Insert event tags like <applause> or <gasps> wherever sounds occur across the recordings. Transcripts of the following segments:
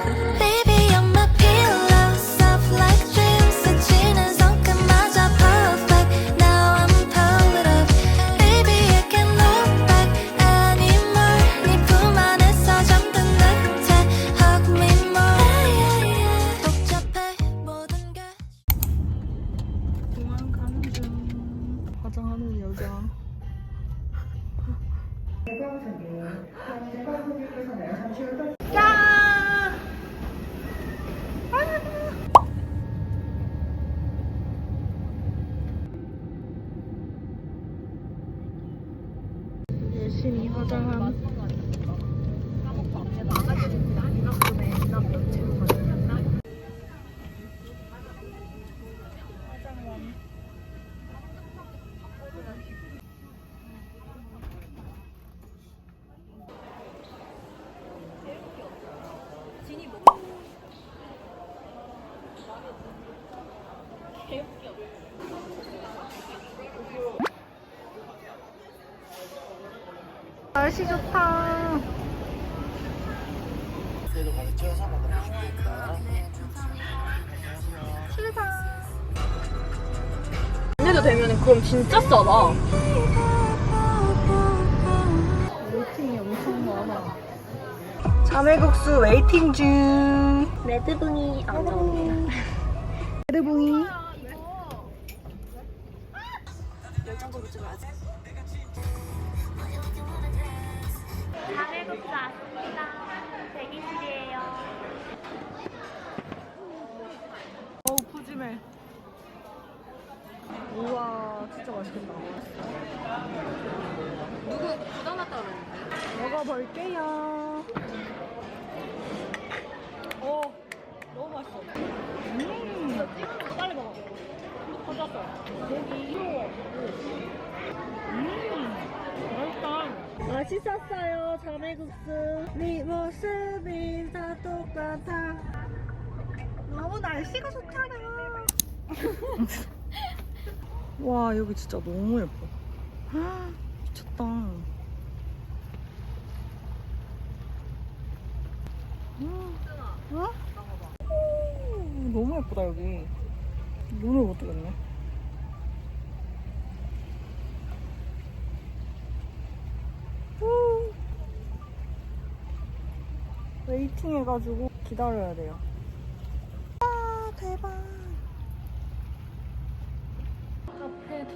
嘿。<laughs> 嗯 날씨 좋다. 해도 되면 그럼 진짜 싸다. 웨이팅이 엄청 많아. 자매국수 웨이팅 중. 레드붕이 안 나오네. 레드붕이. <laughs> 맛있겠다. 누구 부담났다 그러는데? 먹어볼게요. 오 너무 맛있어. 음. 빨리 먹어. 터졌어. 고기 이거. 음. 맛있다. 맛있었어요 자매국수. 네 모습이 다 똑같아. 너무 날씨가 좋잖아. <laughs> 와 여기 진짜 너무 예뻐. 헉, 미쳤다. 음. 어? 오, 너무 예쁘다 여기. 눈을 못 뜨겠네. 우. 웨이팅 해가지고 기다려야 돼요. 아 대박.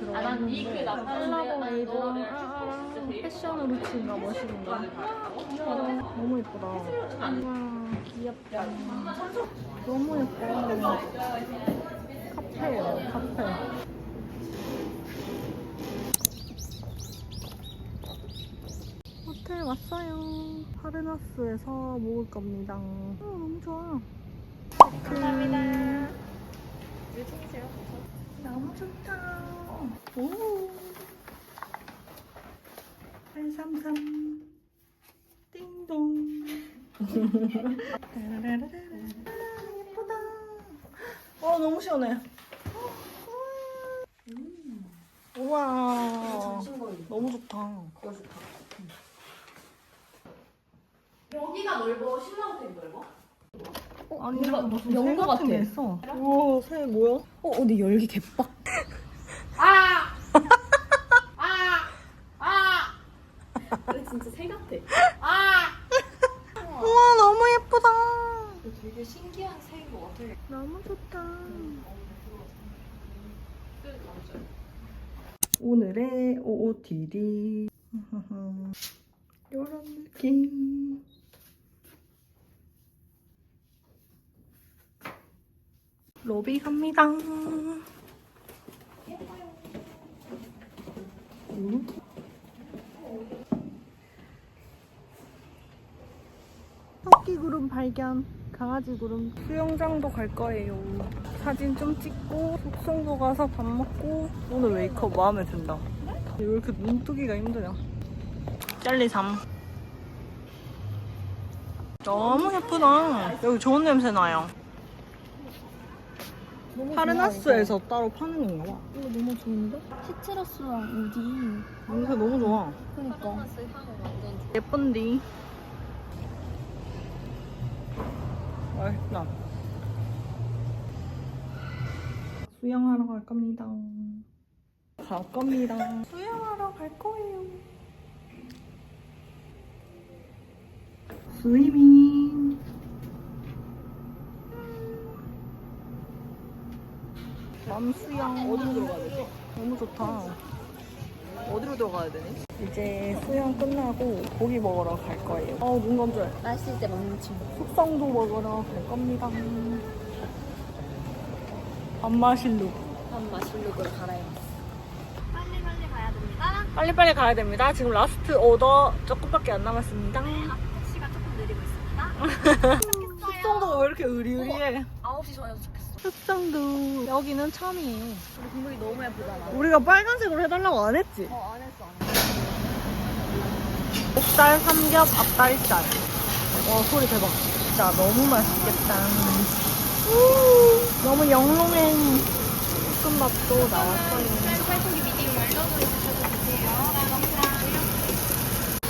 카페 들어갔는데 콜라보레이드랑 아아랑 패션 루츠인가 멋있는가 아, 너무 예쁘다. 와 귀엽다. 너무 예뻐. 카페예요 카페. 호텔 왔어요. 파르나스에서 먹을 겁니다. 어, 너무 좋아. 감사합니다. 너무 좋다. 오. 833. 띵동. 따라라라라. <laughs> 예쁘다. 어, 너무 시원해. 음. 우와. 너무 좋다. 여기가 넓어. 신라호텔이 넓어? 어, 아니, 뭔가 무슨 새 같은 같아. 게 있어. 우와, 새 뭐야? 어, 근데 열기 개빡. 그래 진짜 새 같아. 우와, 너무 예쁘다. 되게 신기한 새인 것 같아. 너무 좋다. 오늘의 OOTD. 이런 <laughs> 느낌. 로비 갑니다. 음. 토끼 구름 발견. 강아지 구름. 수영장도 갈 거예요. 사진 좀 찍고 숙성도 가서 밥 먹고 오늘 웨이크업 마음에 든다. 왜 이렇게 눈뜨기가 힘드냐? 짤리 3. 너무 예쁘다. 여기 좋은 냄새 나요. 파르나스에서 따로 파는 건가 봐. 이거 너무 좋은데? 시트러스랑 우디. 냄새 너무 좋아. 그니까. 네. 예쁜디. 맛있다. 수영하러 갈 겁니다. 갈 겁니다. 수영하러 갈 거예요. 스위밍. 남수영. 어디로 들어가야 되지? 너무 좋다. 어디로 들어가야 되니? 이제 수영 끝나고 고기 먹으러 갈 거예요. 어우, 눈 건조해. 맛있을 때 먹는 친구. 숙성도 먹으러 갈 겁니다. 안 마실로. 한 마 실룩으로 갈아입었어. 빨리 빨리 가야 됩니다. 빨리빨리 가야 됩니다. 지금 라스트 오더 조금밖에 안 남았습니다. 택시가 조금 느리고 있습니다. <laughs> 숙성도가 왜 이렇게 의리의리해? 9시 전에 도착했어. 숙성도 여기는 처음이에요. 우리 국물이 너무 예쁘잖아. 우리가 빨간색으로 해달라고 안 했지? 어, 안 했어, 안 했어. 목살, 삼겹, 앞다리살. 와 소리 대박. 진짜 너무 맛있겠다. 우, 너무 영롱해. 볶음밥도 나왔어요. 살코기 미디움 웰던으로 드셔도 되세요.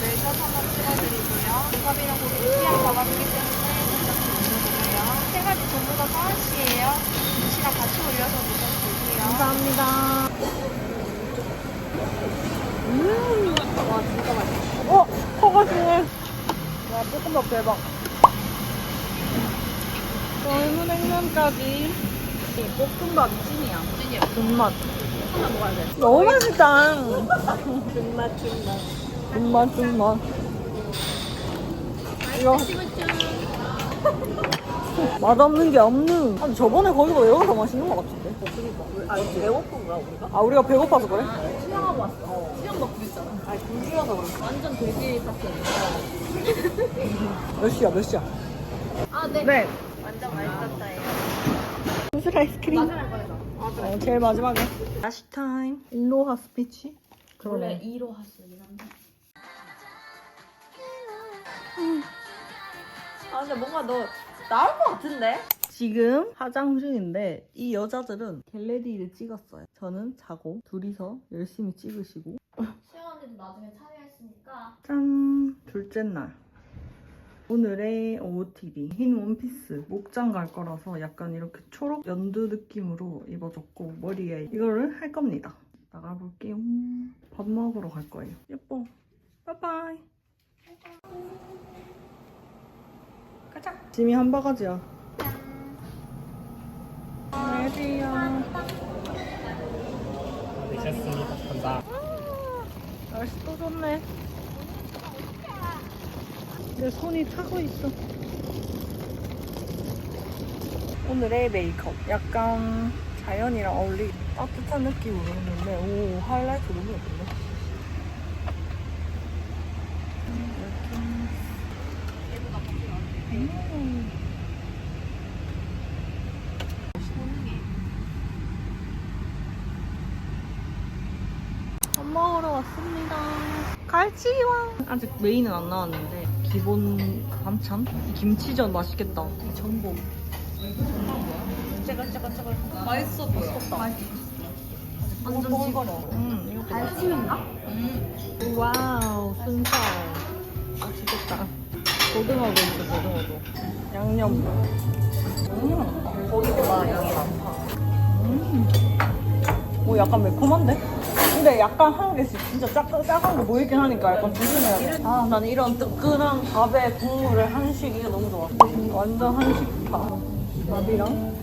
웰던 한번 찍어드리고요. 밥이랑 고기 느끼한 버거기 때문에 드셔주세요. 세 가지 전부 다 서울시예요. 같이 올려서. 감사합니다. 음. 와, 진짜 맛있어. 어, 커가 좋네. 와, 볶음밥 대박. 젊은 냉면까지. 이 볶음밥이 찐이야. 찐이야. 존맛. 하나 먹어야 돼. 너무 맛있다. 존맛, 존맛. 존맛, 존맛. 이거 맛없는 게 없는. 아니, 저번에 거기보다 여기가 더 맛있는 것 같은데. 아, 이거 배고픈가, 우리가? 아, 우리가 배고파서 그래? 수영하고 왔어. 어. 수영 먹고 있잖아. 아니, 굶주려서 그래. 완전 돼지 파티였어. 몇 시야, 몇 시야? 아, 네. 네. 완전 맛있었어요. 무슨 아이스크림? 마지막 거에서. 어, 제일 마지막에. 다시 타임. 일로하 스피치? 원래 2로 하시긴 한데. 아, 근데 뭔가 너 나올 것 같은데? 지금 화장 중인데 이 여자들은 겟레디를 찍었어요. 저는 자고 둘이서 열심히 찍으시고 수영 언니도 나중에 참여했으니까 짠! 둘째 날. 오늘의 OOTD 흰 원피스 목장 갈 거라서 약간 이렇게 초록 연두 느낌으로 입어줬고 머리에 이거를 할 겁니다. 나가볼게요. 밥 먹으러 갈 거예요. 예뻐. 빠이빠이. 가자. 짐이 한 바가지야. 안녕하세요. 되셨습니다. 감사. 날씨 또 좋네. 내 손이 타고 있어. 오늘의 메이크업. 약간 자연이랑 어울리 따뜻한 느낌으로 했는데, 오, 하이라이트 너무 예쁜데? 이렇게. 음. 밥 먹으러 왔습니다. 갈치왕. 아직 메인은 안 나왔는데 기본 반찬? 이 김치전 맛있겠다. 이 전복. 짜글짜글짜글. 맛있어 보여. 완전 찍어려. 음, 이거 갈치인가? 음. 와우, 순살. 맛있겠다. 고등어도 있어, 고등어도. 양념. 음, 거기보다 양이 많다. 음. 오, 약간 매콤한데? 근데 약간 한 개씩 진짜 작, 작은 거 보이긴 하니까 약간 조심해야 돼. 아, 나는 이런 뜨끈한 밥에 국물을 한식 이게 너무 좋아. 완전 한식파. 밥이랑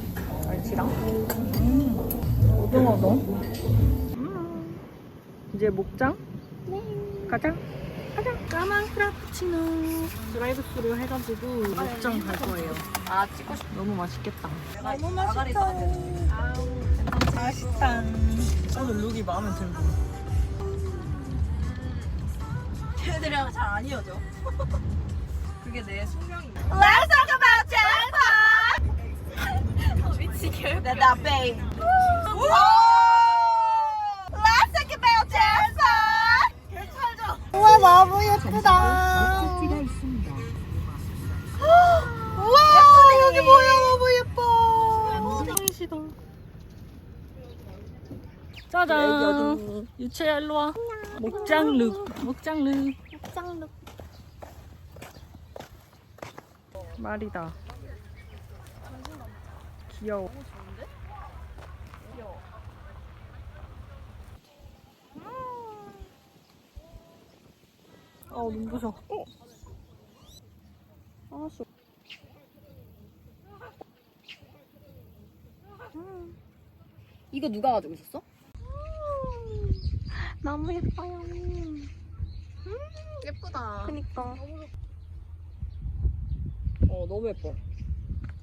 갈치랑. 음, 고등어도. 음. 이제 목장? 네. 가자. 가자. 까만 프라푸치노. 드라이브 스루 해가지고 목장 갈 거예요. 아, 찍고 싶어. 너무 맛있겠다. 너무 맛있다. 맛있다. 오늘 룩이 마음에 들고. 걔들이랑 잘 안 이어져. <laughs> 그게 내 숙명이야. Let's talk about Jennifer! 미치게 나, 나, 베이. Let's talk about Jennifer! 우와 너무 예쁘다. 우와 여기 뭐야 너무 예뻐. 상시동. 짜잔. 유채야 일로 와. 목장 룩. 목장 룩. 짱룩 말이다. 귀여워. 아 눈부셔. 어? 알았어. 이거 누가 가지고 있었어? 너무 예뻐요. 예쁘다. 그니까. 어 너무 예뻐.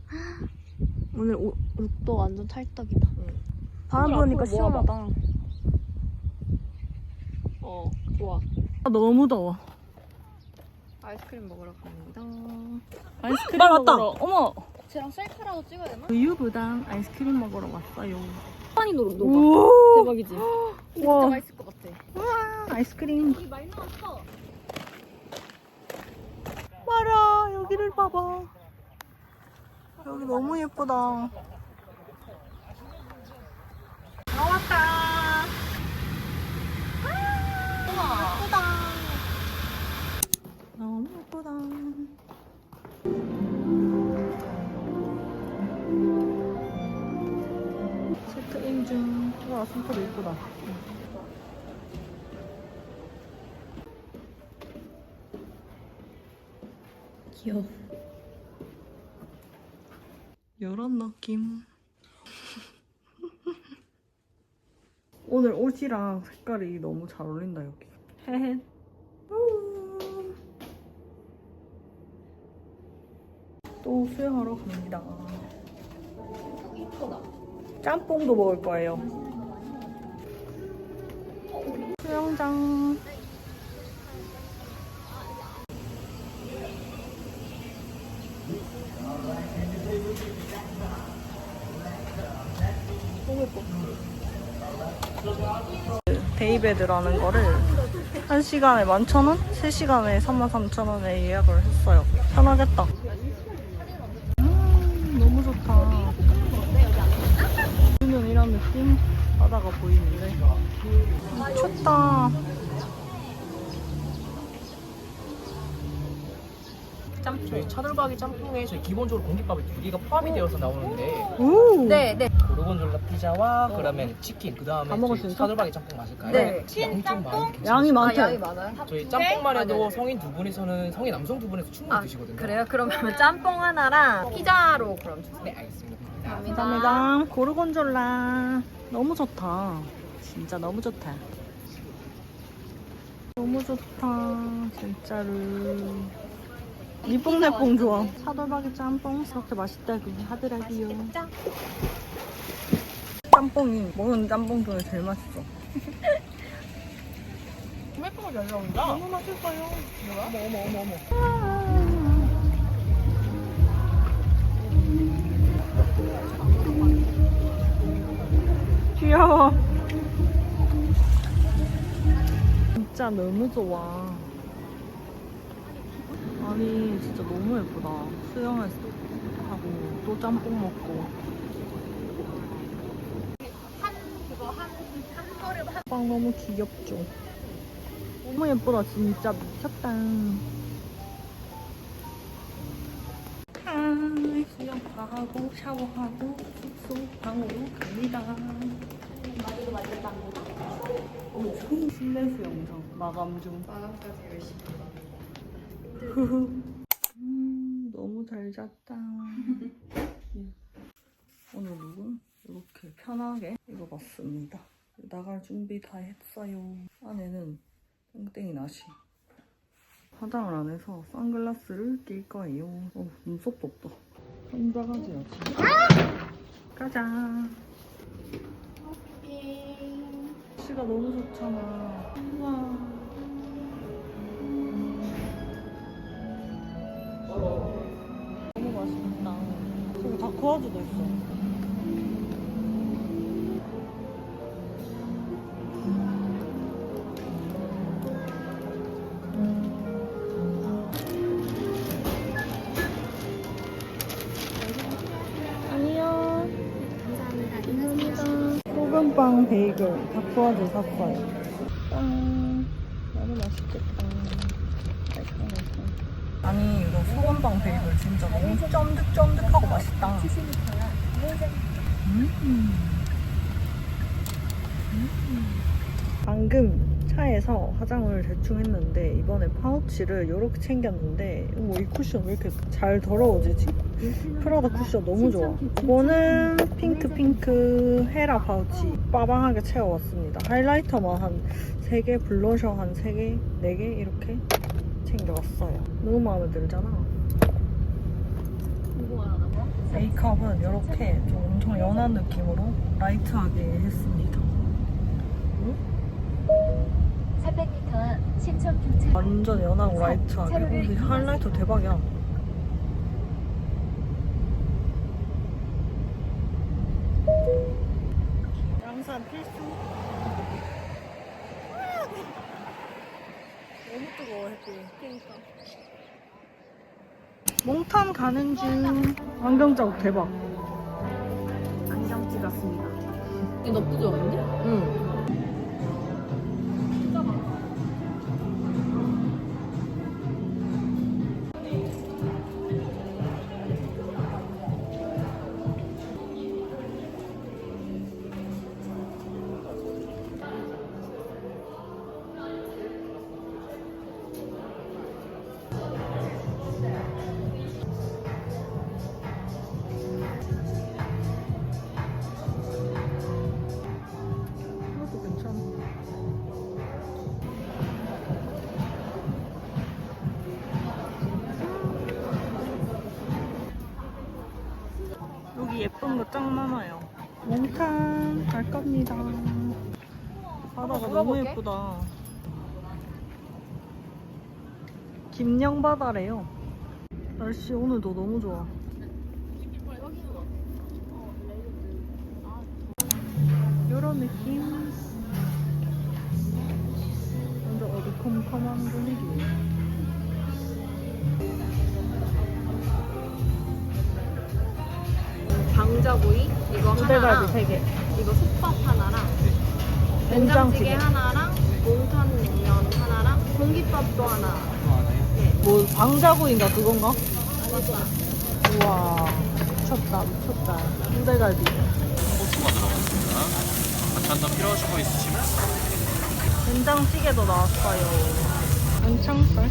<gasps> 오늘 옷, 옷도 완전 찰떡이다. 응. 바람 부니까 모아봐. 시원하다. 어 좋아. 아, 너무 더워. 아이스크림 먹으러 갑니다. 아이스크림 먹으러. 어머. 쟤랑 셀카라도 찍어야 되나? 우유부단 아이스크림 먹으러 왔어요. 파니 노 녹아. 오. 대박이지. 진짜 와. 맛있을 것 같아. 우와, 아이스크림. 이 많이 나왔어. 봐라, 여기를 봐봐. 여기 너무 예쁘다. 나왔다. 예쁘다. 너무 예쁘다. 체크인 중. 와, 손톱 예쁘다. 귀여워. 이런 느낌. <laughs> 오늘 옷이랑 색깔이 너무 잘 어울린다 여기. 헤헤. 또 수영하러 갑니다. 짬뽕도 먹을 거예요. 수영장. 데이베드라는 거를 1시간에 11,000원? 3시간에 33,000원에 예약을 했어요. 편하겠다. 이런 느낌? 바다가 보이는데. 춥다. 저희 차돌박이 짬뽕에 저희 기본적으로 공깃밥이 두 개가 포함이 되어서 나오는데 오! 네, 네. 고르곤졸라 피자와 그러면 치킨 그 다음에 다 먹을 수 있어? 차돌박이 짬뽕 마실까요? 네. 양이 좀 많이 양이 아, 많대. 양이 많아요? 저희 짬뽕만 해도 아, 네네. 성인 두 분이서는 성인 남성 두 분에서 충분히 아, 드시거든요 그래요? 그러면 짬뽕 하나랑 피자로 그럼 주세요. 네 알겠습니다 감사합니다. 고르곤졸라. 너무 좋다. 진짜 너무 좋다. 너무 좋다. 진짜로. 니뽕내뽕 좋아. 차돌박이 짬뽕 그렇게 맛있다고 하더라고요. 짬뽕이 먹은 짬뽕 중에 제일 맛있어. 매콤하게 잘 나온다 너무 맛있어요. 어머 어머 어머 어머 귀여워. 진짜 너무 좋아. 아니, 진짜 너무 예쁘다. 수영을 하고, 또 짬뽕 먹고. 빵 너무 귀엽죠? 너무 예쁘다, 진짜 미쳤다. 하고, 샤워하고, 숙소 방으로 갑니다. 어머, 실내 수영장 마감 중. 마감까지 열심히. 음, 너무 잘 잤다. 예. 오늘 룩은 이렇게 편하게 입어봤습니다. 나갈 준비 다 했어요. 안에는 땡땡이 나시. 화장을 안 해서 선글라스를 낄 거예요. 어, 눈썹도 없다. 가져야지. 가자. 날씨가 너무 좋잖아. 우와. 너무 맛있다. 저기 다크아즈도 있어. 소금빵 베이글 다크아즈 샀어요. 빵. 너무 맛있겠다. 아니 이거 소금빵 베이글 진짜 너무 쫀득쫀득하고 맛있다. 방금 차에서 화장을 대충 했는데 이번에 파우치를 이렇게 챙겼는데 어머 이 쿠션 왜 이렇게 잘 더러워지지? 프라다 쿠션 너무 좋아. 이거는 핑크 핑크 헤라 파우치 빠방하게 채워왔습니다. 하이라이터만 한 3개 블러셔 한 3개 4개 이렇게 챙겨왔어요. 너무 마음에 들잖아. 메이크업은 이렇게 좀 엄청 연한 느낌으로 라이트하게 했습니다. 300m 앞 신청 교차 완전 연하고 라이트하게. 어, 근데 하이라이터 대박이야. 뜨거워 햇빛. 그러니까. 몽탄 가는 중. 안경 자국 대박. 안경 찍었습니다. 이거 나쁘지 않은데? 응. 몽탄 갈 겁니다. 바다가 너무 예쁘다. 김영 바다래요. 날씨 오늘도 너무 좋아. 요런 느낌. 완전 어두컴컴한 분위기. 방자구이 이거 부대갈비 3개. 이거 솥밥 하나랑 된장찌개. 하나랑 몽탄면 하나랑 공깃밥도 하나. 뭐 방자구인가 그건가? 우와 미쳤다 미쳤다 순대갈비 고추가 들어갔습니다. 같이 한잔 필요하신 거 있으시면 된장찌개도 나왔어요 안창살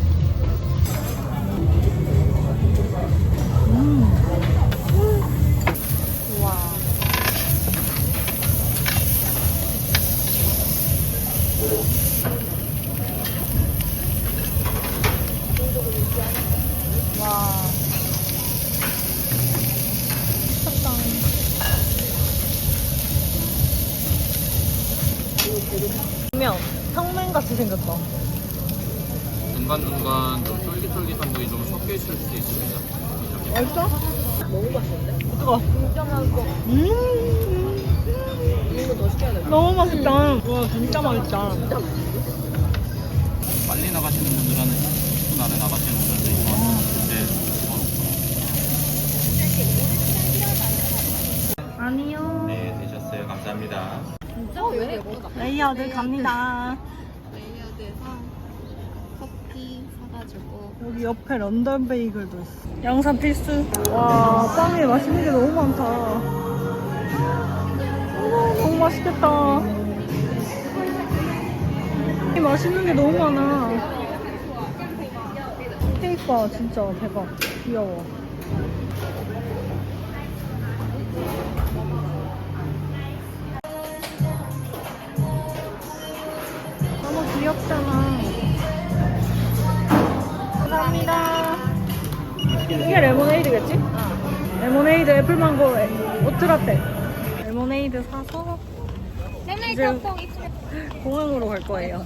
음 맛있다. 빨리 나가시는 분들은 10분 안에 나가시는 분들도 있고 그때 집어넣고. 아니요. 네 되셨어요. 감사합니다. 어, 왜 예쁘다. 레이어드 갑니다. 레이어드에서 커피 사가지고 여기 옆에 런던 베이글도 있어. 양산 필수. 와 빵에 맛있는 게 너무 많다. 어머, 너무 맛있겠다. 이 맛있는 게 너무 많아. 케이크 봐 진짜 대박. 귀여워. 너무 귀엽잖아. 감사합니다. 이게 레모네이드겠지? 레모네이드 애플망고 에- 오트라떼. 레모네이드 사서 이제 공항으로 갈 거예요.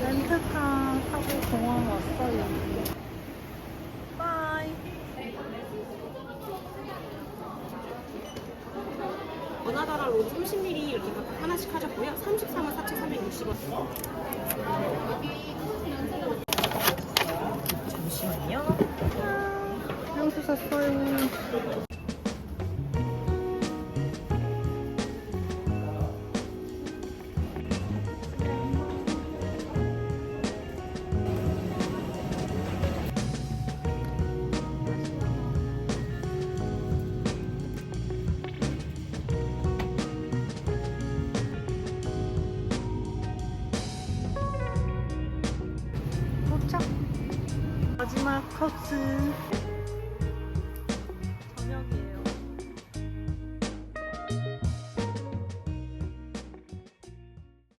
렌트카 타고 공항 왔어요. 바이. 원하더라로 30ml 이렇게 각각 하나씩 하셨고요. 33은 4,360원. 잠시만요. 향수 샀어요.